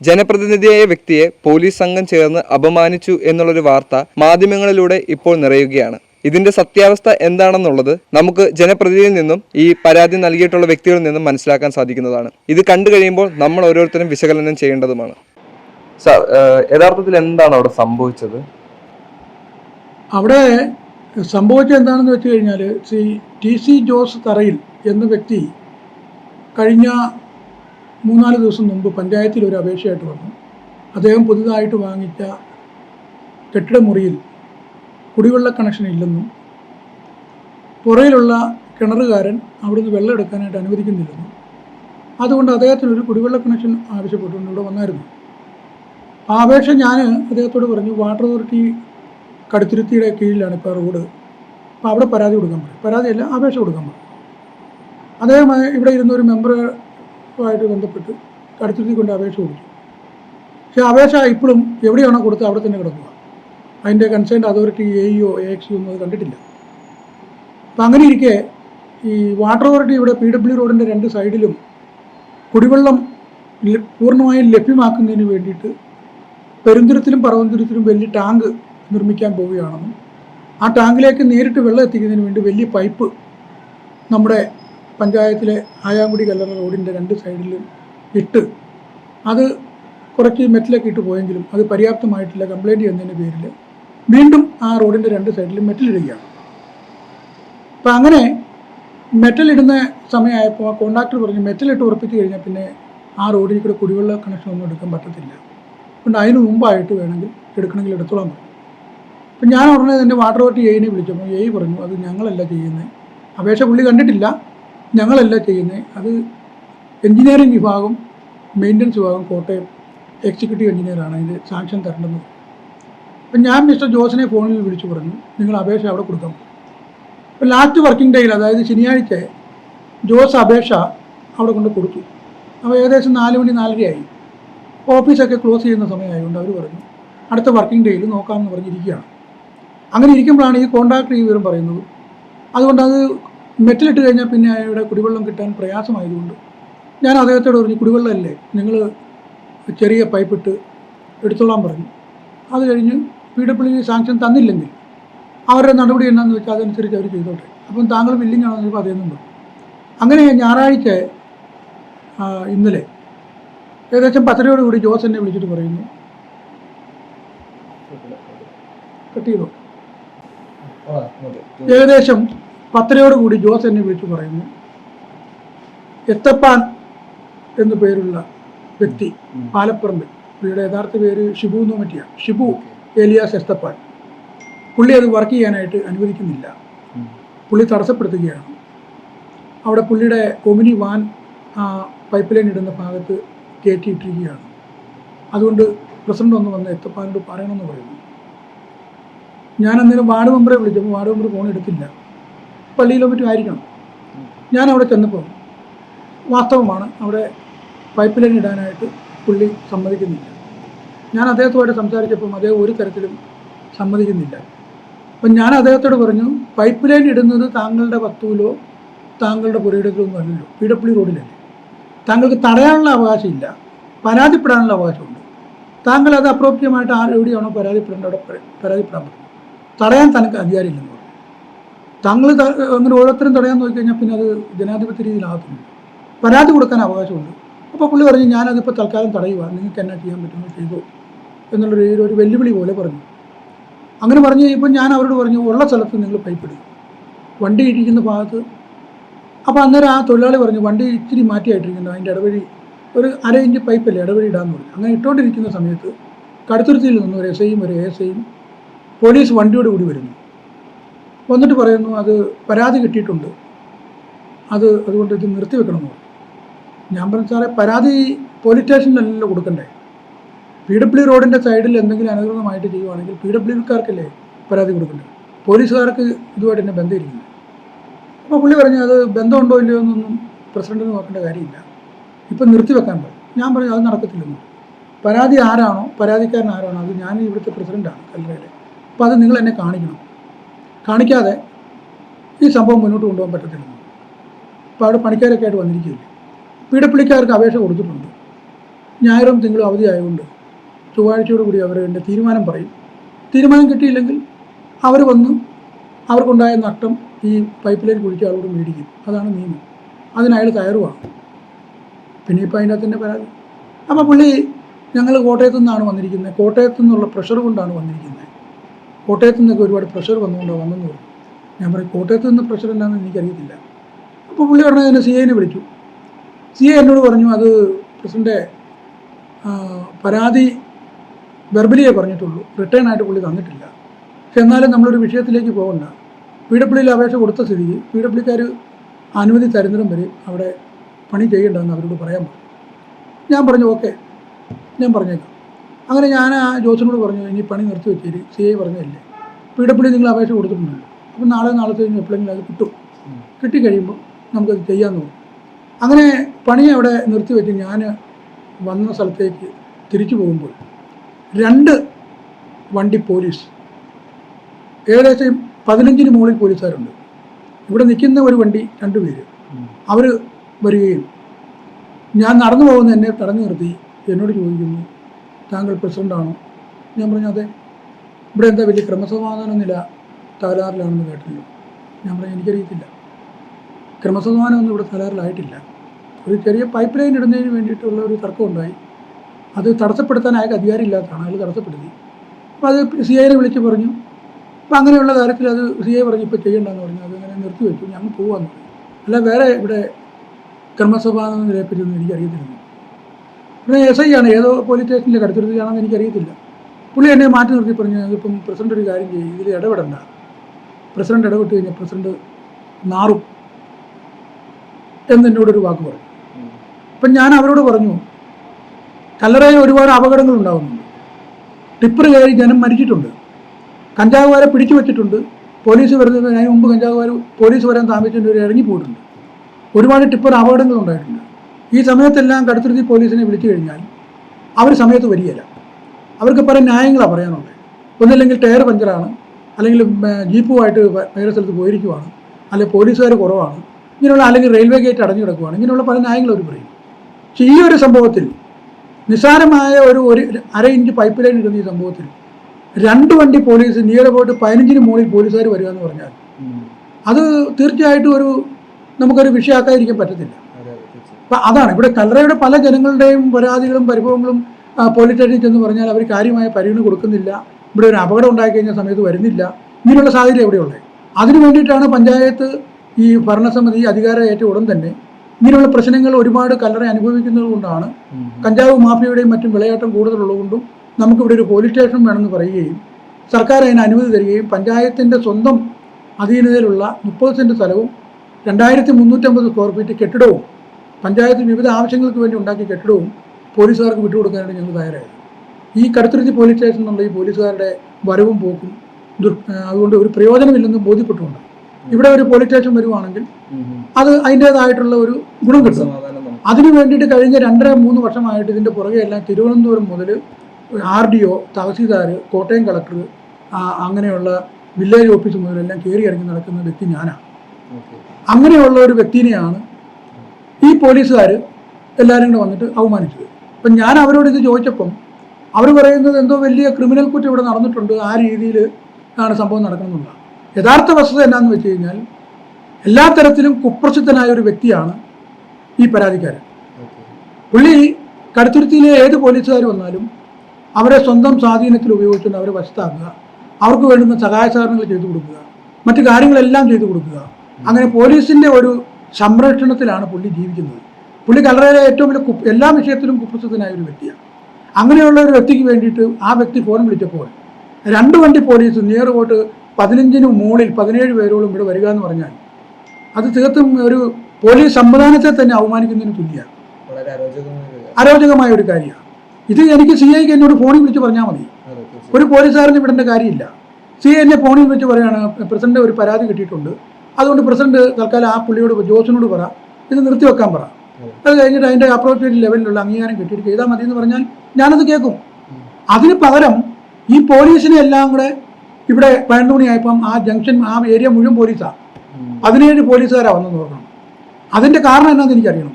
ജനപ്രതിനിധിയായ വ്യക്തിയെ പോലീസ് സംഘം ചേർന്ന് അപമാനിച്ചു എന്നുള്ളൊരു വാർത്ത മാധ്യമങ്ങളിലൂടെ ഇപ്പോൾ നിറയുകയാണ്. ഇതിന്റെ സത്യാവസ്ഥ എന്താണെന്നുള്ളത് നമുക്ക് ജനപ്രതിനിധിയിൽ നിന്നും ഈ പരാതി നൽകിയിട്ടുള്ള വ്യക്തികളിൽ നിന്നും മനസ്സിലാക്കാൻ സാധിക്കുന്നതാണ്. ഇത് കണ്ടു കഴിയുമ്പോൾ നമ്മൾ ഓരോരുത്തരും വിശകലനം ചെയ്യേണ്ടതുമാണ്. സാർ യഥാർത്ഥത്തിൽ എന്താണ് അവിടെ സംഭവിച്ചത്? അവിടെ സംഭവിച്ചത് എന്താണെന്ന് വെച്ച് കഴിഞ്ഞാൽ ശ്രീ ടി സി ജോസ് തറയിൽ എന്ന വ്യക്തി കഴിഞ്ഞ മൂന്നാൽ ദിവസം മുമ്പ് പഞ്ചായത്തിൽ ഒരു അപേക്ഷയായിട്ട് വന്നു. അദ്ദേഹം പുതുതായിട്ട് വാങ്ങിച്ച കെട്ടിടമുറിയിൽ കുടിവെള്ള കണക്ഷൻ ഇല്ലെന്നും പുറയിലുള്ള കിണറുകാരൻ അവിടുന്ന് വെള്ളം എടുക്കാനായിട്ട് അനുവദിക്കുന്നില്ലെന്നും അതുകൊണ്ട് അദ്ദേഹത്തിന് ഒരു കുടിവെള്ള കണക്ഷൻ ആവശ്യപ്പെട്ടുകൊണ്ട് ഇവിടെ വന്നായിരുന്നു. ആ അപേക്ഷ ഞാൻ അദ്ദേഹത്തോട് പറഞ്ഞു വാട്ടർ അതോറിറ്റി കടുത്തുരുത്തിയുടെ കീഴിലാണ് ഇപ്പോൾ റോഡ്. അപ്പോൾ അവിടെ പരാതി കൊടുക്കാൻ പറയും പരാതിയല്ല അപേക്ഷ കൊടുക്കാൻ പറയും അദ്ദേഹം ഇവിടെ ഇരുന്ന ഒരു മെമ്പറുമായിട്ട് ബന്ധപ്പെട്ട് കടുത്തുരുത്തി കൊണ്ട് അപേക്ഷ കൊടുത്തു. പക്ഷേ അപേക്ഷ ഇപ്പോഴും എവിടെയാണോ കൊടുത്തത് അവിടെ തന്നെ കിടക്കുക. അതിന്റെ concern authority A EO A X ഒന്നും അത് കണ്ടിട്ടില്ല. അപ്പം അങ്ങനെ ഇരിക്കെ ഈ വാട്ടർ അതോറിറ്റി ഇവിടെ പി ഡബ്ല്യു റോഡിന്റെ രണ്ട് സൈഡിലും കുടിവെള്ളം പൂർണമായും ലഭ്യമാക്കുന്നതിന് വേണ്ടിയിട്ട് പെരുന്തുരത്തിലും പറവന്തുരത്തിലും വലിയ ടാങ്ക് നിർമ്മിക്കാൻ പോവുകയാണെന്നും ആ ടാങ്കിലേക്ക് നേരിട്ട് വെള്ളം എത്തിക്കുന്നതിന് വേണ്ടി വലിയ പൈപ്പ് നമ്മുടെ പഞ്ചായത്തിലെ ആയാങ്കുടി കല്ലറ റോഡിന്റെ രണ്ട് സൈഡിലും ഇട്ട് അത് കുറച്ച് മെറ്റലൊക്കെ ഇട്ട് പോയെങ്കിലും അത് പര്യാപ്തമായിട്ടില്ല കംപ്ലൈന്റ് ചെയ്യുന്നതിന്റെ പേരിൽ വീണ്ടും ആ റോഡിന്റെ രണ്ട് സൈഡിലും മെറ്റലിടുകയാണ്. അപ്പം അങ്ങനെ മെറ്റലിടുന്ന സമയമായപ്പോൾ കോൺട്രാക്ടർ പറഞ്ഞു മെറ്റലിട്ട് ഉറപ്പിച്ച് കഴിഞ്ഞാൽ പിന്നെ ആ റോഡിൽ കൂടെ കുടിവെള്ള കണക്ഷൻ ഒന്നും എടുക്കാൻ പറ്റത്തില്ല. അതുകൊണ്ട് അതിന് മുമ്പായിട്ട് വേണമെങ്കിൽ എടുക്കണമെങ്കിൽ എടുത്തോളാം പറഞ്ഞു. അപ്പം ഞാൻ ഉടനെ തന്നെ വാട്ടർ അതോറിറ്റി എയിനെ വിളിച്ചപ്പോൾ എയി പറഞ്ഞു അത് ഞങ്ങളല്ല ചെയ്യുന്നത് അപേക്ഷ പുള്ളി കണ്ടിട്ടില്ല. ഞങ്ങളല്ല ചെയ്യുന്നത് അത് എഞ്ചിനീയറിംഗ് വിഭാഗം മെയിന്റനൻസ് വിഭാഗം കോട്ടയം എക്സിക്യൂട്ടീവ് എഞ്ചിനീയറാണ്. ഇത് സാങ്ഷൻ തരേണ്ടത്. അപ്പം ഞാൻ മിസ്റ്റർ ജോസിനെ ഫോണിൽ വിളിച്ചു പറഞ്ഞു. നിങ്ങൾ അപേക്ഷ അവിടെ കൊടുക്കാം. അപ്പോൾ ലാസ്റ്റ് വർക്കിംഗ് ഡേയിൽ അതായത് ശനിയാഴ്ച ജോസ് അപേക്ഷ അവിടെ കൊണ്ട് കൊടുത്തു. അപ്പോൾ ഏകദേശം നാല് മണി നാലരയായി. ഓഫീസൊക്കെ ക്ലോസ് ചെയ്യുന്ന സമയമായതുകൊണ്ട് അവർ പറഞ്ഞു അടുത്ത വർക്കിംഗ് ഡേയിൽ നോക്കാമെന്ന് പറഞ്ഞിരിക്കുകയാണ്. അങ്ങനെ ഇരിക്കുമ്പോഴാണ് ഈ കോൺട്രാക്ട് ഈ വിവരം പറയുന്നത്. അതുകൊണ്ട് അത് മെറ്റലിട്ട് കഴിഞ്ഞാൽ പിന്നെ അയാളുടെ കുടിവെള്ളം കിട്ടാൻ പ്രയാസമായതുകൊണ്ട്. ഞാൻ അദ്ദേഹത്തോട് പറഞ്ഞു കുടിവെള്ളമല്ലേ? നിങ്ങൾ ചെറിയ പൈപ്പിട്ട് എടുത്തോളാൻ പറഞ്ഞു. അത് കഴിഞ്ഞ് പി ഡബ്ല്യു സാങ്ഷൻ തന്നില്ലെങ്കിൽ അവരുടെ നടപടി എന്നാന്ന് വെച്ചാൽ അതനുസരിച്ച് അവർ ചെയ്തോട്ടെ. അപ്പം താങ്കൾ ബില്ലിംഗ് ആണെന്ന് ചോദിച്ചപ്പോൾ അതേന്നും പറഞ്ഞു. അങ്ങനെ ഞായറാഴ്ച ഇന്നലെ ഏകദേശം പത്തരയോട് കൂടി ജോസ് എന്നെ വിളിച്ചിട്ട് പറയുന്നു. കട്ട് ചെയ്തോ? ഏകദേശം പത്തരയോട് കൂടി ജോസ് എന്നെ വിളിച്ചു പറയുന്നു. എത്തപ്പാൻ എന്നു പേരുള്ള വ്യക്തി പാലപ്പറമ്പിൽ. പുള്ളിയുടെ യഥാർത്ഥ പേര് ഷിബു നോമറ്റിയാണ് ഷിബു ഏലിയാസ് എസ്തപ്പാൻ പുള്ളി അത് വർക്ക് ചെയ്യാനായിട്ട് അനുവദിക്കുന്നില്ല. പുള്ളി തടസ്സപ്പെടുത്തുകയാണ്. അവിടെ പുള്ളിയുടെ ഒമിനി വാൻ ആ പൈപ്പ് ലൈൻ ഇടുന്ന ഭാഗത്ത് കയറ്റിയിട്ടിരിക്കുകയാണ്. അതുകൊണ്ട് പ്രസിഡന്റ് ഒന്ന് വന്ന് എത്തപ്പാനോട് പറയണമെന്ന് പറയുന്നു. ഞാൻ അന്നേരം വാർഡ് മെമ്പറെ വിളിച്ചപ്പോൾ വാർഡ് മെമ്പർ ഫോൺ എടുത്തില്ല. പള്ളിയിലോ മറ്റും ആയിരിക്കണം. ഞാൻ അവിടെ ചെന്നപ്പോൾ വാസ്തവമാണ് അവിടെ പൈപ്പ് ലൈൻ ഇടാനായിട്ട് പുള്ളി സമ്മതിക്കുന്നില്ല. ഞാൻ അദ്ദേഹത്തുമായിട്ട് സംസാരിച്ചപ്പം അദ്ദേഹം ഒരു തരത്തിലും സമ്മതിക്കുന്നില്ല. അപ്പം ഞാൻ അദ്ദേഹത്തോട് പറഞ്ഞു പൈപ്പ് ലൈൻ ഇടുന്നത് താങ്കളുടെ വസ്തുവിലോ താങ്കളുടെ പുരയിടത്തിലോ ഒന്നും അല്ലല്ലോ. പി റോഡിലല്ലേ. താങ്കൾക്ക് തടയാനുള്ള അവകാശമില്ല. പരാതിപ്പെടാനുള്ള അവകാശമുണ്ട്. താങ്കൾ അത് അപ്രോപ്രിയമായിട്ട് ആ എവിടെയാണോ പരാതിപ്പെടേണ്ട അവിടെ പര- പരാതിപ്പെടാൻ പറ്റും തടയാൻ തനിക്ക് അധികാരമില്ലെന്ന് താങ്കൾ അങ്ങനെ ഓരോരുത്തരും തടയാൻ നോക്കിക്കഴിഞ്ഞാൽ പിന്നെ അത് ജനാധിപത്യ രീതിയിലാകത്തില്ല. പരാതി കൊടുക്കാൻ അവകാശമുണ്ട്. അപ്പോൾ പുള്ളി പറഞ്ഞു ഞാനതിപ്പോൾ തൽക്കാലം തടയുക. നിങ്ങൾക്ക് എന്നാ ചെയ്യാൻ പറ്റുമോ ചെയ്തോ. എന്നുള്ള രീതിയിൽ ഒരു വെല്ലുവിളി പോലെ പറഞ്ഞു. അങ്ങനെ പറഞ്ഞു കഴിഞ്ഞപ്പോൾ ഞാൻ അവരോട് പറഞ്ഞു ഉള്ള സ്ഥലത്ത് നിങ്ങൾ പൈപ്പ് വണ്ടി ഇരിക്കുന്ന ഭാഗത്ത്. അപ്പോൾ അന്നേരം ആ തൊഴിലാളി പറഞ്ഞു വണ്ടി ഇച്ചിരി മാറ്റിയായിട്ടിരിക്കുന്നു അതിന്റെ ഇടവഴി ഒരു അര ഇഞ്ച് പൈപ്പല്ലേ ഇടവഴി ഇടാന്ന് പറഞ്ഞു. അങ്ങനെ ഇട്ടുകൊണ്ടിരിക്കുന്ന സമയത്ത് കടുത്തുരുത്തിയിൽ നിന്ന് ഒരു എസ് ഐയും ഒരു എസ് ഐയും പോലീസ് വണ്ടിയോട് കൂടി വരുന്നു. വന്നിട്ട് പറയുന്നു അത് പരാതി കിട്ടിയിട്ടുണ്ട്. അത് അതുകൊണ്ട് ഇത് നിർത്തിവെക്കണമെന്ന് പറഞ്ഞു ഞാൻ പറഞ്ഞു സാറേ പരാതി പോലീസ് സ്റ്റേഷനിലല്ലല്ലോ കൊടുക്കണ്ടേ. പി ഡബ്ല്യു റോഡിന്റെ സൈഡിൽ എന്തെങ്കിലും അനധികൃതമായിട്ട് ചെയ്യുവാണെങ്കിൽ പി ഡബ്ല്യുക്കാർക്കല്ലേ പരാതി കൊടുക്കണ്ടേ? പോലീസുകാർക്ക് ഇതുമായിട്ട് എന്നെ ബന്ധമിരിക്കുന്നു. അപ്പോൾ പുള്ളി പറഞ്ഞു അത് ബന്ധമുണ്ടോ ഇല്ലയോ എന്നൊന്നും പ്രസിഡന്റിന് നോക്കേണ്ട കാര്യമില്ല. ഇപ്പം നിർത്തിവെക്കാൻ പറയും ഞാൻ പറഞ്ഞു അത് നടക്കത്തില്ലെന്ന്. പരാതി ആരാണോ? പരാതിക്കാരൻ ആരാണോ? അത് ഞാൻ ഇവിടുത്തെ പ്രസിഡന്റാണ് കല്ലറയിലെ. അപ്പോൾ അത് നിങ്ങൾ എന്നെ കാണിക്കണം. കാണിക്കാതെ ഈ സംഭവം മുന്നോട്ട് കൊണ്ടുപോകാൻ പറ്റത്തില്ല. അപ്പോൾ അവിടെ പണിക്കാരൊക്കെ ആയിട്ട് വന്നിരിക്കുകയില്ല. പീഡപ്പിളിക്കാർക്ക് അപേക്ഷ കൊടുത്തിട്ടുണ്ട്. ഞായറും തിങ്കളും അവധി ആയതുകൊണ്ട് ചൊവ്വാഴ്ചയോട് കൂടി അവർ എന്റെ തീരുമാനം പറയും. തീരുമാനം കിട്ടിയില്ലെങ്കിൽ അവർ വന്ന് അവർക്കുണ്ടായ നഷ്ടം ഈ പൈപ്പ് ലൈൻ കുഴിച്ച ആളോട് മേടിക്കും. അതാണ് നിയമം. അതിനയാൾ കയറുവാണ് പിന്നെ ഇപ്പം അതിന്റെ അകത്തിന്റെ പരാതി. അപ്പോൾ പുള്ളി ഞങ്ങൾ കോട്ടയത്തു നിന്നാണ് വന്നിരിക്കുന്നത്. കോട്ടയത്തു നിന്നുള്ള പ്രഷർ കൊണ്ടാണ് വന്നിരിക്കുന്നത്. കോട്ടയത്തു നിന്നൊക്കെ ഒരുപാട് പ്രഷർ വന്നുകൊണ്ടാണ് വന്നെന്ന് പറഞ്ഞു ഞാൻ പറയും കോട്ടയത്ത് നിന്ന് പ്രഷർ എന്താണെന്ന് എനിക്കറിയത്തില്ല. അപ്പോൾ പുള്ളി പറഞ്ഞത് എന്നെ സി ഐനെ വിളിച്ചു. സി ഐ എന്നോട് പറഞ്ഞു അത് പ്രസിഡന്റെ പരാതി വെർബലിയെ പറഞ്ഞിട്ടുള്ളൂ. റിട്ടേൺ ആയിട്ട് പുള്ളി തന്നിട്ടില്ല. പക്ഷെ എന്നാലും നമ്മളൊരു വിഷയത്തിലേക്ക് പോകണ്ട. പി ഡബ്ല്യൂയിൽ അപേക്ഷ കൊടുത്ത സ്ഥിതിക്ക് പി ഡബ്ല്യൂക്കാർ അനുമതി തരുന്നിടം വരെ അവിടെ പണി ചെയ്യേണ്ടതെന്ന് അവരോട് പറയാൻ പറഞ്ഞു. ഞാൻ പറഞ്ഞു ഓക്കെ. ഞാൻ പറഞ്ഞേക്കാം. അങ്ങനെ ഞാൻ ആ ജോസിനോട് പറഞ്ഞു ഇനി പണി നിർത്തി വെച്ചേര്. സി ഐ പറഞ്ഞതല്ലേ? പി ഡബ്ല്യു നിങ്ങൾ അപേക്ഷ കൊടുത്തിട്ടുണ്ടല്ലോ. അപ്പം നാളെ നാളത്തെ കഴിഞ്ഞ് എപ്പോഴെങ്കിലും അത് കിട്ടും. കിട്ടിക്കഴിയുമ്പോൾ നമുക്കത് ചെയ്യാമെന്ന് തോന്നും അങ്ങനെ പണി അവിടെ നിർത്തി വെച്ച് ഞാൻ വന്ന സ്ഥലത്തേക്ക് തിരിച്ചു പോകുമ്പോൾ രണ്ട് വണ്ടി പോലീസ് ഏകദേശം പതിനഞ്ചിന് മുകളിൽ പോലീസുകാരുണ്ട്. ഇവിടെ നിൽക്കുന്ന ഒരു വണ്ടി രണ്ട് പേര്. അവർ വരികയും ഞാൻ നടന്നു പോകുന്ന എന്നെ തടഞ്ഞു നിർത്തി. എന്നോട് ചോദിക്കുന്നു താങ്കൾ പ്രസിഡന്റാണോ ഞാൻ പറഞ്ഞു അതെ. ഇവിടെ എന്താ വലിയ ക്രമസമാധാന നില തകരാറിലാണെന്ന് കേട്ടല്ലോ ഞാൻ പറഞ്ഞു എനിക്കറിയത്തില്ല. ക്രമസമാധാനമൊന്നും ഇവിടെ തകരാറിലായിട്ടില്ല. ഒരു ചെറിയ പൈപ്പ് ലൈൻ ഇടുന്നതിന് വേണ്ടിയിട്ടുള്ള ഒരു തർക്കം ഉണ്ടായി അത് തടസ്സപ്പെടുത്താൻ അയാൾക്ക് അധികാരമില്ലാത്തതാണ് അയാൾ തടസ്സപ്പെടുത്തി. അപ്പോൾ അത് സി ഐനെ വിളിച്ച് പറഞ്ഞു. അപ്പോൾ അങ്ങനെയുള്ള കാര്യത്തിൽ അത് സി ഐ പറഞ്ഞു ഇപ്പോൾ ചെയ്യണ്ടെന്ന് പറഞ്ഞു. അത് അങ്ങനെ നിർത്തി വെച്ചു ഞങ്ങൾ പോകാമെന്ന് പറഞ്ഞു. അല്ല വേറെ ഇവിടെ ക്രമസമാധാന നിലയെപ്പറ്റിയൊന്നും എനിക്കറിയത്തില്ല. പിന്നെ എസ് ഐ ആണ്. ഏതോ പോലീസ് സ്റ്റേഷനിലെ കടുത്തിരുത്തിയാണെന്ന് എനിക്കറിയത്തില്ല. പുള്ളി എന്നെ മാറ്റി നിർത്തി പറഞ്ഞു ഇപ്പം പ്രസിഡന്റ് ഒരു കാര്യം ചെയ്യും ഇതിൽ ഇടപെടണ്ട. പ്രസിഡന്റ് ഇടപെട്ട് കഴിഞ്ഞാൽ പ്രസിഡന്റ് നാറും. എന്ന് എന്നോടൊരു വാക്ക് പറഞ്ഞു. അപ്പം ഞാൻ അവരോട് പറഞ്ഞു കല്ലറയിൽ ഒരുപാട് അപകടങ്ങൾ ഉണ്ടാകുന്നുണ്ട് ടിപ്പർ കയറി ജനം മരിച്ചിട്ടുണ്ട്. കഞ്ചാവുകാരെ പിടിച്ചു വെച്ചിട്ടുണ്ട്. പോലീസ് വരുന്നതിന് അതിന് മുമ്പ് കഞ്ചാവുകാർ പോലീസ് വരാൻ താമസിച്ചിട്ടുണ്ട് ഇറങ്ങിപ്പോയിട്ടുണ്ട്. ഒരുപാട് ടിപ്പർ അപകടങ്ങൾ ഉണ്ടായിട്ടുണ്ട്. ഈ സമയത്തെല്ലാം കടുത്തുരുത്തി പോലീസിനെ വിളിച്ചു കഴിഞ്ഞാൽ അവർ സമയത്ത് വരികയില്ല. അവർക്ക് പല ന്യായങ്ങളാണ് പറയാനുള്ളത്. ഒന്നില്ലെങ്കിൽ ടയർ പഞ്ചറാണ് അല്ലെങ്കിൽ ജീപ്പുമായിട്ട് വേറെ സ്ഥലത്ത് പോയിരിക്കുവാണ് അല്ലെങ്കിൽ പോലീസുകാർ കുറവാണ് ഇങ്ങനെയുള്ള അല്ലെങ്കിൽ റെയിൽവേ ഗേറ്റ് അടഞ്ഞു കിടക്കുവാണ് ഇങ്ങനെയുള്ള പല ന്യായങ്ങൾ അവർ പറയും. പക്ഷേ ഈ ഒരു സംഭവത്തിൽ നിസ്സാരമായ ഒരു ഒരു അര ഇഞ്ച് പൈപ്പ് ലൈൻ ഇടുന്ന ഈ സംഭവത്തിൽ രണ്ട് വണ്ടി പോലീസ് നിയർ അബൌട്ട് പതിനഞ്ചിന് മുകളിൽ പോലീസുകാർ വരിക എന്ന് പറഞ്ഞാൽ അത് തീർച്ചയായിട്ടും ഒരു നമുക്കൊരു വിഷയമാക്കാതിരിക്കാൻ പറ്റത്തില്ല. അപ്പം അതാണ്. ഇവിടെ കല്ലറയുടെ പല ജനങ്ങളുടെയും പരാതികളും പരിഭവങ്ങളും ആ, എന്ന് പറഞ്ഞാൽ അവർ കാര്യമായ പരിഗണന കൊടുക്കുന്നില്ല. ഇവിടെ ഒരു അപകടം ഉണ്ടായി കഴിഞ്ഞ സമയത്ത് വരുന്നില്ല. ഇങ്ങനെയുള്ള സാഹചര്യം എവിടെയുള്ളത് അതിനു വേണ്ടിയിട്ടാണ് പഞ്ചായത്ത് ഈ ഭരണസമിതി അധികാരം ഏറ്റ ഉടൻ തന്നെ ഇങ്ങനെയുള്ള പ്രശ്നങ്ങൾ ഒരുപാട് കല്ലറ അനുഭവിക്കുന്നത് കൊണ്ടാണ് കഞ്ചാവ് മാഫിയയുടെയും മറ്റും വിളയാട്ടം കൂടുതലുള്ളതുകൊണ്ടും നമുക്കിവിടെ ഒരു പോലീസ് സ്റ്റേഷൻ വേണമെന്ന് പറയുകയും സർക്കാർ അതിന് അനുമതി തരികയും പഞ്ചായത്തിന്റെ സ്വന്തം അധീനതയിലുള്ള മുപ്പത് സെന്റ് സ്ഥലവും രണ്ടായിരത്തി മുന്നൂറ്റമ്പത് സ്ക്വയർ ഫീറ്റ് കെട്ടിടവും പഞ്ചായത്ത് വിവിധ ആവശ്യങ്ങൾക്ക് വേണ്ടി ഉണ്ടാക്കിയ കെട്ടിടവും പോലീസുകാർക്ക് വിട്ടുകൊടുക്കാനായിട്ട് ഞങ്ങൾ തയ്യാറായത് ഈ കടുത്തുരുത്തി പോലീസ് സ്റ്റേഷൻ എന്നുള്ള ഈ പോലീസുകാരുടെ വരവും പോക്കും ദുർ അതുകൊണ്ട് ഒരു പ്രയോജനമില്ലെന്ന് ബോധ്യപ്പെട്ടുകൊണ്ട് ഇവിടെ ഒരു പോലീസ് സ്റ്റേഷൻ വരുവാണെങ്കിൽ അത് അതിന്റെതായിട്ടുള്ള ഒരു ഗുണം കിട്ടും. അതിനു വേണ്ടിയിട്ട് കഴിഞ്ഞ രണ്ടര മൂന്ന് വർഷമായിട്ട് ഇതിന്റെ പുറകെ എല്ലാം തിരുവനന്തപുരം മുതൽ R D O tahsildar Kottayam collector അങ്ങനെയുള്ള വില്ലേജ് ഓഫീസ് മുതലെല്ലാം കയറി ഇറങ്ങി നടക്കുന്ന വ്യക്തി ഞാനാണ്. അങ്ങനെയുള്ള ഒരു വ്യക്തിനെയാണ് ഈ പോലീസുകാർ എല്ലാവരും കൂടെ വന്നിട്ട് അവമാനിച്ചത് അപ്പം ഞാൻ അവരോട് ഇത് ചോദിച്ചപ്പം അവർ പറയുന്നത് എന്തോ വലിയ ക്രിമിനൽ കുറ്റം ഇവിടെ നടന്നിട്ടുണ്ട് ആ രീതിയിൽ ആണ് സംഭവം നടക്കണമെന്നുള്ള യഥാർത്ഥ വസ്തുത എന്താണെന്ന് വെച്ച് കഴിഞ്ഞാൽ എല്ലാ തരത്തിലും കുപ്രസിദ്ധനായ ഒരു വ്യക്തിയാണ് ഈ പരാതിക്കാരൻ. പുള്ളി കടുത്തുരുത്തിയിലെ ഏത് പോലീസുകാർ വന്നാലും അവരെ സ്വന്തം സ്വാധീനത്തിൽ ഉപയോഗിച്ചുകൊണ്ട് അവരെ വശത്താക്കുക അവർക്ക് വേണ്ടുന്ന സഹായ സഹകരണങ്ങൾ ചെയ്തു കൊടുക്കുക മറ്റു കാര്യങ്ങളെല്ലാം ചെയ്തു കൊടുക്കുക. അങ്ങനെ പോലീസിന്റെ ഒരു സംരക്ഷണത്തിലാണ് പുള്ളി ജീവിക്കുന്നത്. പുള്ളി കലറയിലെ ഏറ്റവും വലിയ കുപ്പ് എല്ലാ വിഷയത്തിലും കുപ്രസിദ്ധനായ ഒരു വ്യക്തിയാണ്. അങ്ങനെയുള്ള ഒരു വ്യക്തിക്ക് വേണ്ടിയിട്ട് ആ വ്യക്തി ഫോൺ വിളിച്ചപ്പോൾ രണ്ട് വണ്ടി പോലീസ് നിയർ പോട്ട് പതിനഞ്ചിന് മുകളിൽ പതിനേഴ് പേരോളം ഇവിടെ വരിക എന്ന് പറഞ്ഞാൽ അത് തീർത്തും ഒരു പോലീസ് സംവിധാനത്തെ തന്നെ അവമാനിക്കുന്നതിന് തുല്യമാണ് അരോചകമായ അരോചകമായ ഒരു കാര്യമാണ്. ഇത് എനിക്ക് സി ഐക്ക് എന്നോട് ഫോണിൽ വിളിച്ച് പറഞ്ഞാൽ മതി. ഒരു പോലീസുകാരന് വിടേണ്ട കാര്യമില്ല. സി ഐ എന്നെ ഫോണിൽ വിളിച്ച് പറയാണ് പ്രസിഡന്റ് ഒരു പരാതി കിട്ടിയിട്ടുണ്ട്. അതുകൊണ്ട് പ്രസിഡന്റ് തൽക്കാലം ആ പുള്ളിയോട് ജോസിനോട് പറ. ഇത് നിർത്തിവെക്കാൻ പറ. അത് കഴിഞ്ഞിട്ട് അതിന്റെ അപ്രോപ്രിയേറ്റ് ലെവലിലുള്ള അംഗീകാരം കിട്ടിയിട്ട് ചെയ്താൽ മതി എന്ന് പറഞ്ഞാൽ ഞാനത് കേൾക്കും. അതിന് പകരം ഈ പോലീസിനെ എല്ലാം കൂടെ ഇവിടെ പതിനൊന്ന് മണിയായപ്പം ആ ജംഗ്ഷൻ ആ ഏരിയ മുഴുവൻ പോലീസാണ് പതിനേഴ് പോലീസുകാരാണ് വന്നെന്ന് നോക്കണം അതിന്റെ കാരണം എന്നാന്ന് എനിക്കറിയണം.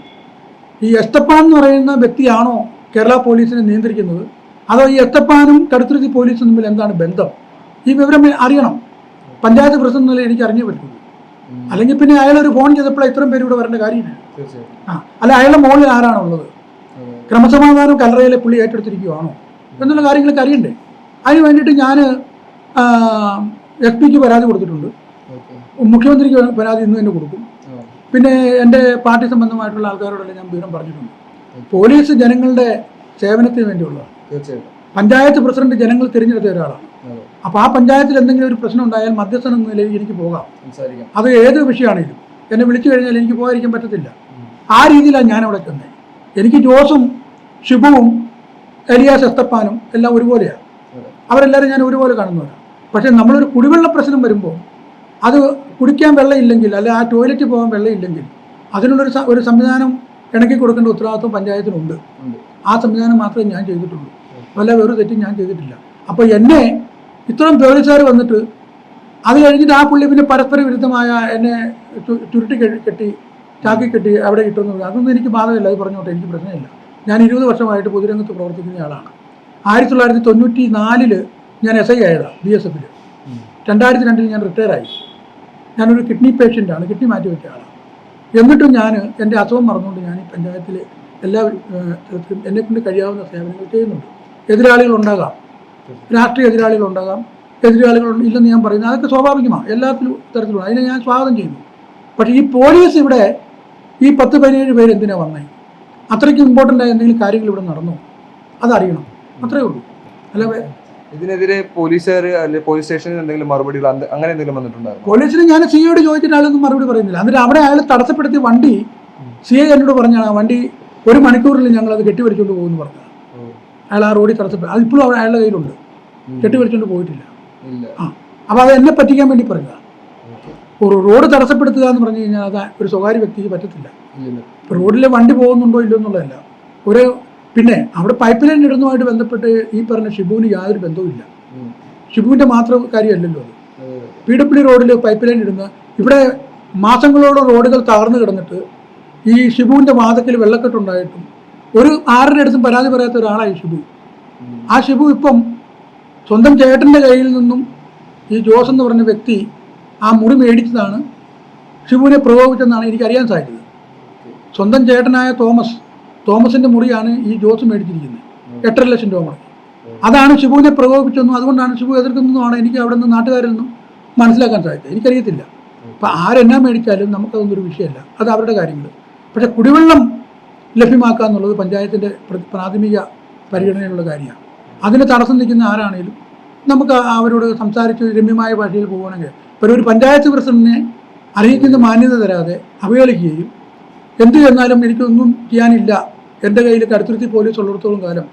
ഈ എസ്തപ്പാൻ എന്ന് പറയുന്ന വ്യക്തിയാണോ കേരള പോലീസിനെ നിയന്ത്രിക്കുന്നത്? അതോ ഈ എത്തപ്പാനും കടുത്തുരുത്തി പോലീസും തമ്മിൽ എന്താണ് ബന്ധം? ഈ വിവരം അറിയണം. പഞ്ചായത്ത് പ്രസിഡന്റ് എനിക്ക് അറിഞ്ഞേ പറ്റുള്ളൂ അല്ലെങ്കിൽ പിന്നെ അയാൾ ഒരു ഫോൺ ചെയ്തപ്പോൾ ഇത്രയും പേര് ഇവിടെ വരേണ്ട കാര്യമില്ല ആ അല്ല അയാളുടെ മുകളിൽ ആരാണോ ഉള്ളത് അതെ. ക്രമസമാധാനം കല്ലറയിലെ പുള്ളി ഏറ്റെടുത്തിരിക്കുകയാണോ എന്നുള്ള കാര്യങ്ങളൊക്കെ അറിയണ്ടേ? അതിന് വേണ്ടിയിട്ട് ഞാൻ എസ് പിക്ക് പരാതി കൊടുത്തിട്ടുണ്ട്. മുഖ്യമന്ത്രിക്ക് പരാതി ഇന്ന് തന്നെ കൊടുക്കും. പിന്നെ എന്റെ പാർട്ടി സംബന്ധമായിട്ടുള്ള ആൾക്കാരോടെല്ലാം ഞാൻ വിവരം പറഞ്ഞിട്ടുണ്ട്. പോലീസ് ജനങ്ങളുടെ സേവനത്തിന് വേണ്ടിയുള്ളതാണ്. പഞ്ചായത്ത് പ്രസിഡന്റ് ജനങ്ങൾ തിരഞ്ഞെടുത്ത ഒരാളാണ്. അപ്പോൾ ആ പഞ്ചായത്തിൽ എന്തെങ്കിലും ഒരു പ്രശ്നം ഉണ്ടായാൽ മധ്യസ്ഥൻ എന്ന നിലയിൽ എനിക്ക് പോകാം. സംസാരിക്കാം. അത് ഏത് വിഷയമാണെങ്കിലും എന്നെ വിളിച്ചു കഴിഞ്ഞാൽ എനിക്ക് പോകാതിരിക്കാൻ പറ്റത്തില്ല. ആ രീതിയിലാണ് ഞാൻ അവിടെ ചെന്നത് എനിക്ക് ജോസും ഷിബുവും എലിയാസ് എസ്തപ്പാനും എല്ലാം ഒരുപോലെയാണ് അവരെല്ലാവരും ഞാൻ ഒരുപോലെ കാണുന്നവരാണ് പക്ഷേ നമ്മളൊരു കുടിവെള്ള പ്രശ്നം വരുമ്പോൾ അത് കുടിക്കാൻ വെള്ളമില്ലെങ്കിൽ അല്ലെ ആ ടോയ്ലറ്റിൽ പോകാൻ വെള്ളമില്ലെങ്കിൽ അതിനുള്ളൊരു ഒരു സംവിധാനം ഇണക്കി കൊടുക്കേണ്ട ഉത്തരവാദിത്വം പഞ്ചായത്തിനുണ്ട്. ആ സംവിധാനം മാത്രമേ ഞാൻ ചെയ്തിട്ടുള്ളൂ. വല്ല വേറൊരു തെറ്റും ഞാൻ ചെയ്തിട്ടില്ല. അപ്പോൾ എന്നെ ഇത്രയും പോലീസുകാർ വന്നിട്ട് അത് കഴിഞ്ഞിട്ട് ആ പുള്ളി പിന്നെ പരസ്പര വിരുദ്ധമായ എന്നെ ചുരുട്ടി കെട്ടി- ചാക്കി കെട്ടി അവിടെ കിട്ടുന്നു അതൊന്നും എനിക്ക് ബാധമില്ല അത് പറഞ്ഞോട്ടെ. എനിക്ക് പ്രശ്നമില്ല. ഞാൻ ഇരുപത് വർഷമായിട്ട് പൊതുരംഗത്ത് പ്രവർത്തിക്കുന്ന ആളാണ്. ആയിരത്തി തൊള്ളായിരത്തി തൊണ്ണൂറ്റി നാലിൽ ഞാൻ എസ് ഐ ആയതാണ് ബി എസ് എഫിൽ രണ്ടായിരത്തി രണ്ടിൽ ഞാൻ റിട്ടയർ ആയി ഞാനൊരു കിഡ്നി പേഷ്യന്റാണ് കിഡ്നി മാറ്റി വെച്ച ആളാണ്. എന്നിട്ടും ഞാൻ എന്റെ അസുഖം മറന്നുകൊണ്ട് ഞാൻ ഈ പഞ്ചായത്തിൽ എല്ലാ തരത്തിലും കഴിയാവുന്ന സേവനങ്ങൾ ചെയ്യുന്നുണ്ട്. എതിരാളികൾ ഉണ്ടാകാം. രാഷ്ട്രീയ എതിരാളികൾ ഉണ്ടാകാം എതിരാളികൾ ഇല്ലെന്ന് ഞാൻ പറയുന്നത് അതൊക്കെ സ്വാഭാവികമാണ് എല്ലാത്തിലും തരത്തിലും അതിനെ ഞാൻ സ്വാഗതം ചെയ്യുന്നു. പക്ഷേ ഈ പോലീസ് ഇവിടെ ഈ പത്ത് പതിനേഴ് പേര് എന്തിനാ വന്നേ? അത്രയ്ക്ക് ഇമ്പോർട്ടന്റ് ആയ എന്തെങ്കിലും കാര്യങ്ങൾ ഇവിടെ നടന്നു? അതറിയണം. അത്രേ ഉള്ളൂ. അല്ല ഇതിനെതിരെ പോലീസുകാർ അല്ലെങ്കിൽ പോലീസ് സ്റ്റേഷനിൽ എന്തെങ്കിലും മറുപടികൾ അങ്ങനെ എന്തെങ്കിലും വന്നിട്ടുണ്ടായിരുന്നു? പോലീസിന് ഞാൻ സി ഐയോട് ചോദിച്ചിട്ട് ആളൊന്നും മറുപടി പറയുന്നില്ല. എന്നിട്ട് അവിടെ അയാൾ തടസ്സപ്പെടുത്തിയ വണ്ടി സി ഐ എന്നോട് പറഞ്ഞാണ് ആ വണ്ടി ഒരു മണിക്കൂറിൽ ഞങ്ങൾ അത് കെട്ടിവലിച്ചുകൊണ്ട് പോകുമെന്ന് പറഞ്ഞത്. അയാൾ ആ റോഡിൽ തടസ്സപ്പെട്ടു. അതിപ്പോഴും അവിടെ അയാളുടെ കയ്യിലുണ്ട്. കെട്ടിവലിച്ചുകൊണ്ട് പോയിട്ടില്ല. ആ. അപ്പോൾ അത് എന്നെ പറ്റിക്കാൻ വേണ്ടി പറഞ്ഞതാണ് ഒരു റോഡ് തടസ്സപ്പെടുത്തുക എന്ന് പറഞ്ഞു കഴിഞ്ഞാൽ അത് ഒരു സ്വകാര്യ വ്യക്തിക്ക് പറ്റത്തില്ല. റോഡിലെ വണ്ടി പോകുന്നുണ്ടോ ഇല്ലോ എന്നുള്ളതല്ല. ഒരു പിന്നെ അവിടെ പൈപ്പ് ലൈൻ ഇടുന്നതുമായിട്ട് ബന്ധപ്പെട്ട് ഈ പറഞ്ഞ ഷിബുവിന് യാതൊരു ബന്ധവുമില്ല. ഷിബുവിന്റെ മാത്രം കാര്യമല്ലല്ലോ അത്. അതെ പി ഡബ്ല്യു റോഡിൽ പൈപ്പ് ലൈൻ ഇടുന്ന ഇവിടെ മാസങ്ങളോളം റോഡുകൾ തകർന്നു കിടന്നിട്ട് ഈ ഷിബുവിന്റെ വാതക്കിൽ വെള്ളക്കെട്ടുണ്ടായിട്ടും ഒരു ആരുടെ അടുത്തും പരാതി പറയാത്ത ഒരാളായി ഷിബു. ആ ഷിബു ഇപ്പം സ്വന്തം ചേട്ടന്റെ കയ്യിൽ നിന്നും ഈ ജോസ് എന്ന് പറഞ്ഞ വ്യക്തി ആ മുറി മേടിച്ചതാണ്. ഷിബുവിനെ പ്രകോപിച്ചെന്നാണ് എനിക്കറിയാൻ സാധിച്ചത്. സ്വന്തം ചേട്ടനായ തോമസ് തോമസിന്റെ മുറിയാണ് ഈ ജോസ് മേടിച്ചിരിക്കുന്നത്. എട്ടര ലക്ഷം രൂപ മുടക്കി അതാണ് ഷിബുവിനെ പ്രകോപിച്ചെന്നും അതുകൊണ്ടാണ് ഷിബു എതിർക്കുന്നതെന്നുമാണ് എനിക്ക് അവിടെ നിന്ന് നാട്ടുകാരിൽ നിന്നും മനസ്സിലാക്കാൻ സാധിച്ചത്. എനിക്കറിയത്തില്ല. അപ്പം ആരെന്നാ മേടിച്ചാലും നമുക്കതൊന്നും ഒരു വിഷയമല്ല. അത് അവരുടെ കാര്യങ്ങൾ പക്ഷെ കുടിവെള്ളം ലഭ്യമാക്കുക എന്നുള്ളത് പഞ്ചായത്തിന്റെ പ്രാഥമിക പരിഗണനയിലുള്ള കാര്യമാണ്. അതിന് തടസ്സം നിൽക്കുന്ന ആരാണേലും നമുക്ക് അവരോട് സംസാരിച്ച് രമ്യമായ ഭാഷയിൽ പോകുകയാണെങ്കിൽ ഇപ്പോൾ ഒരു പഞ്ചായത്ത് പ്രസിഡന്റിനെ അർഹിക്കുന്ന മാന്യത തരാതെ അവഹേളിക്കുകയും എന്ത് ചെന്നാലും എനിക്കൊന്നും ചെയ്യാനില്ല എന്റെ കയ്യിൽ കടുത്തുരുത്തി പോലീസ് ഉള്ളിടത്തോളം കാലം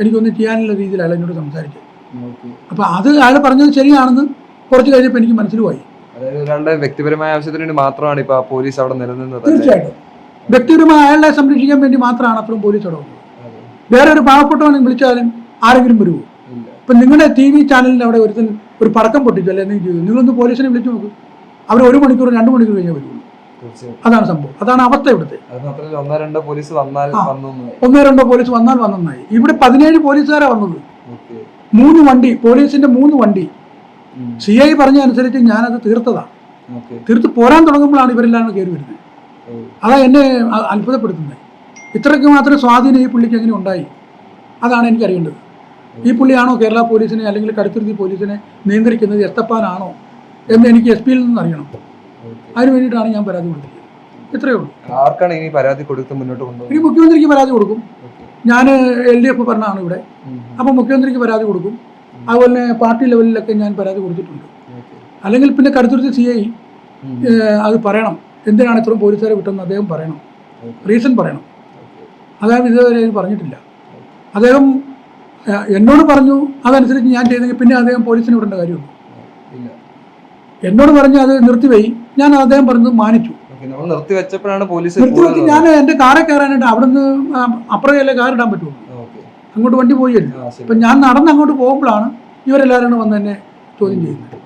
എനിക്കൊന്നും ചെയ്യാനുള്ള അയാൾ എന്നോട് സംസാരിച്ചത് അപ്പോൾ അത് അയാൾ പറഞ്ഞത് ശരിയാണെന്ന് കുറച്ച് കഴിഞ്ഞപ്പോൾ എനിക്ക് മനസ്സിലായി അതായത് ഒരാളുടെ വ്യക്തിപരമായ ആവശ്യത്തിന് വേണ്ടി മാത്രമാണ് ഇപ്പോൾ പോലീസ് അവിടെ നിലനിന്നത് തീർച്ചയായിട്ടും. വ്യക്തിപരമായ അയാളെ സംരക്ഷിക്കാൻ വേണ്ടി മാത്രമാണ് അപ്പുറം പോലീസ് ഇടപെടുന്നത്. വേറെ ഒരു പാവപ്പെട്ടവനെ വിളിച്ചാലും ആരെങ്കിലും വരുമോ ഇപ്പം നിങ്ങളുടെ ടി വി ചാനലിന്റെ അവിടെ ഒരുത്തൻ ഒരു പടക്കം പൊട്ടിച്ചു അല്ലെ എന്തെങ്കിലും ചെയ്തു? നിങ്ങളൊന്ന് പോലീസിനെ വിളിച്ചു നോക്കും. അവർ ഒരു മണിക്കൂർ രണ്ട് മണിക്കൂർ കഴിഞ്ഞാൽ വരുള്ളൂ. അതാണ് സംഭവം. അതാണ് അവസ്ഥ ഇവിടുത്തെ. ഒന്നോ രണ്ടോ പോലീസ് വന്നാൽ വന്നായി ഒന്നോ രണ്ടോ പോലീസ് വന്നാൽ വന്നതായി ഇവിടെ പതിനേഴ് പോലീസുകാരെ വന്നത്. മൂന്ന് വണ്ടി പോലീസിന്റെ മൂന്ന് വണ്ടി. സി ഐ പറഞ്ഞ അനുസരിച്ച് ഞാനത് തീർത്തതാണ് തീർത്ത് പോരാൻ തുടങ്ങുമ്പോഴാണ് ഇവരെല്ലാം കയറി വരുന്നത്. അതാ എന്നെ അത്ഭുതപ്പെടുത്തുന്നത്. ഇത്രയ്ക്ക് മാത്രം സ്വാധീനം ഈ പുള്ളിക്ക് എങ്ങനെ ഉണ്ടായി? അതാണ് എനിക്കറിയേണ്ടത്. ഈ പുള്ളിയാണോ കേരള പോലീസിനെ അല്ലെങ്കിൽ കടുത്തുരുത്തി പോലീസിനെ നിയന്ത്രിക്കുന്നത് എത്തപ്പാനാണോ എന്ന് എനിക്ക് എസ് പിയിൽ നിന്ന് അറിയണം. അതിന് വേണ്ടിയിട്ടാണ് ഞാൻ പരാതി കൊടുത്തിരിക്കുന്നത്. ഇത്രയേ ഉള്ളൂ. ആർക്കാണ് ഇനി പരാതി കൊടുത്ത് മുന്നോട്ട് കൊണ്ടുപോകുന്നത്? ഇനി മുഖ്യമന്ത്രിക്ക് പരാതി കൊടുക്കും. ഞാൻ എൽ ഡി എഫ് ഭരണമാണ് ഇവിടെ. അപ്പം അപ്പോൾ മുഖ്യമന്ത്രിക്ക് പരാതി കൊടുക്കും. അതുപോലെ തന്നെ പാർട്ടി ലെവലിലൊക്കെ ഞാൻ പരാതി കൊടുത്തിട്ടുണ്ട്. അല്ലെങ്കിൽ പിന്നെ കടുത്തുരുത്തി സി ഐ അത് പറയണം. എന്തിനാണ് ഇത്രയും പോലീസുകാരെ വിട്ടെന്ന് അദ്ദേഹം പറയണം. റീസൺ പറയണം. അദ്ദേഹം ഇതുവരെ ഇത് പറഞ്ഞിട്ടില്ല. അദ്ദേഹം എന്നോട് പറഞ്ഞു അതനുസരിച്ച് ഞാൻ ചെയ്തെങ്കിൽ പിന്നെ അദ്ദേഹം പോലീസിനെ വിടേണ്ട കാര്യമുള്ളൂ എന്നോട് പറഞ്ഞു അത് നിർത്തിവെയി. ഞാൻ അദ്ദേഹം പറഞ്ഞത് മാനിച്ചു. നിർത്തി വെച്ചപ്പോഴാണ് പോലീസ് നിർത്തിവെച്ച് ഞാൻ എന്റെ കാറെ കയറാനായിട്ട് അവിടെ നിന്ന് അപ്പുറകയല്ലേ കാർ ഇടാൻ പറ്റുള്ളൂ. അങ്ങോട്ട് വണ്ടി പോയില്ല? അപ്പം ഞാൻ നടന്ന് അങ്ങോട്ട് പോകുമ്പോഴാണ് ഇവരെല്ലാവരും വന്ന് എന്നെ ചോദ്യം ചെയ്യുന്നത്.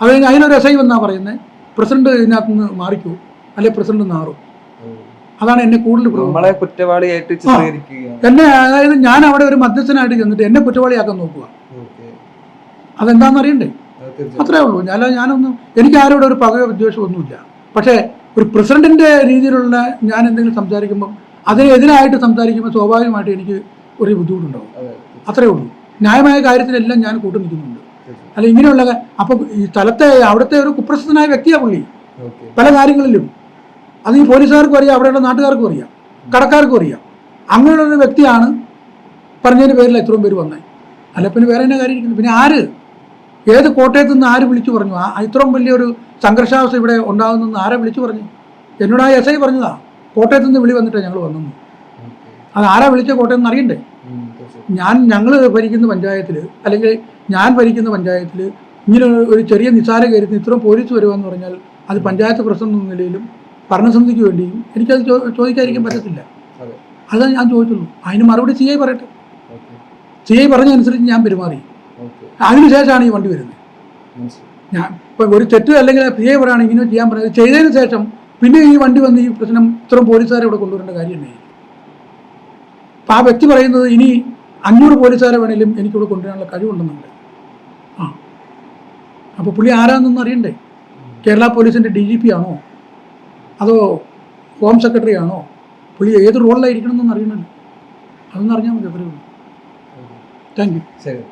അതായത് അത് അതിനൊരു എസ് ഐ വന്നാ പറയുന്നത്. പ്രസിഡന്റ് ഇതിനകത്ത് നിന്ന് മാറിക്കോ? അല്ലെ പ്രസിഡന്റ് നാറും അതാണ് എന്നെ കൂടുതൽ. നമ്മളെ കുറ്റവാളിയായിട്ട് എന്നെ അതായത് ഞാൻ അവിടെ ഒരു മധ്യസ്ഥനായിട്ട് ചെന്നിട്ട് എന്നെ കുറ്റവാളിയാക്കാൻ നോക്കുക. അതെന്താണെന്ന് അറിയണ്ടേ? അത്രേ ഉള്ളൂ. ഞാൻ ഞാനൊന്നും എനിക്ക് ആരോടും ഒരു പകയോ വിദ്വേഷമോ ഒന്നുമില്ല. പക്ഷേ ഒരു പ്രസിഡന്റിന്റെ രീതിയിലുള്ള ഞാൻ എന്തെങ്കിലും സംസാരിക്കുമ്പോൾ അതിനെതിരായിട്ട് സംസാരിക്കുമ്പോൾ സ്വാഭാവികമായിട്ട് എനിക്ക് ഒരു ബുദ്ധിമുട്ടുണ്ടാവും. അതെ അത്രേ ഉള്ളൂ. ന്യായമായ കാര്യത്തിലെല്ലാം ഞാൻ കൂട്ടു നിൽക്കുന്നുണ്ട്. അല്ല ഇങ്ങനെയുള്ള അപ്പൊ ഈ സ്ഥലത്തെ അവിടുത്തെ ഒരു കുപ്രസിദ്ധനായ വ്യക്തിയാണ് പുള്ളി. പല കാര്യങ്ങളിലും. അത് ഈ പോലീസുകാർക്കും അറിയാം അവിടെയുള്ള നാട്ടുകാർക്കും അറിയാം കടക്കാർക്കും അറിയാം. അങ്ങനെയുള്ള ഒരു വ്യക്തിയാണ് പറഞ്ഞതിന് പേരിൽ ഇത്രയും പേര് വന്നത് അല്ല പിന്നെ വേറെ തന്നെ കാര്യം ഇരിക്കുന്നു? പിന്നെ ആര്? ഏത് കോട്ടയത്ത് നിന്ന് ആര് വിളിച്ചു പറഞ്ഞു? ആ ഇത്രയും വലിയൊരു സംഘർഷാവസ്ഥ ഇവിടെ ഉണ്ടാകുന്നെന്ന് ആരെ വിളിച്ചു പറഞ്ഞു? എന്നോട് ആ എസ് ഐ പറഞ്ഞതാ. കോട്ടയത്ത് നിന്ന് വിളി വന്നിട്ടാണ് ഞങ്ങൾ വന്നത്. അത് ആരാ വിളിച്ച കോട്ടയം എന്ന് അറിയണ്ടേ? ഞാൻ ഞങ്ങൾ ഭരിക്കുന്ന പഞ്ചായത്തിൽ അല്ലെങ്കിൽ ഞാൻ ഭരിക്കുന്ന പഞ്ചായത്തിൽ ഇങ്ങനെ ഒരു- ചെറിയ നിസാര കാര്യത്തിന് ഇത്രയും പോലീസ് വരുമെന്ന് പറഞ്ഞാൽ അത് പഞ്ചായത്ത് പ്രസിഡന്റ് എന്ന നിലയിലും ഭരണസമിതിക്ക് വേണ്ടിയും എനിക്കത് ചോദിക്കാതിരിക്കാൻ പറ്റത്തില്ല. അതെ. അതാണ് ഞാൻ ചോദിച്ചുള്ളൂ അതിന് മറുപടി സി ഐ പറയട്ടെ. സി ഐ പറഞ്ഞതനുസരിച്ച് ഞാൻ പെരുമാറി. അതിനുശേഷമാണ് ഈ വണ്ടി വരുന്നത്. ഞാൻ ഇപ്പം ഒരു തെറ്റ് അല്ലെങ്കിൽ സി ഐ പറയുകയാണ് ഇങ്ങനെ ചെയ്യാൻ പറയുന്നത് ചെയ്തതിന് ശേഷം പിന്നെ ഈ വണ്ടി വന്ന് ഈ പ്രശ്നം ഇത്രയും പോലീസുകാരെ ഇവിടെ കൊണ്ടുവരേണ്ട കാര്യം തന്നെ അപ്പം ആ വ്യക്തി പറയുന്നത് ഇനി അഞ്ഞൂറ് പോലീസുകാരെ വേണേലും എനിക്കിവിടെ കൊണ്ടുവരാനുള്ള കഴിവുണ്ടെന്നുണ്ട്. ആ. അപ്പോൾ പുള്ളി ആരാന്നൊന്നും അറിയണ്ടേ? കേരള പോലീസിന്റെ ഡി ജി പി ആണോ? അതോ ഹോം സെക്രട്ടറി ആണോ? പുള്ളി ഏത് റോളിലായിരിക്കണം എന്നൊന്നും അറിയണമല്ലോ അതൊന്നും അറിഞ്ഞാൽ മതി അത്രയേ ഉള്ളൂ. Thank you. ശരി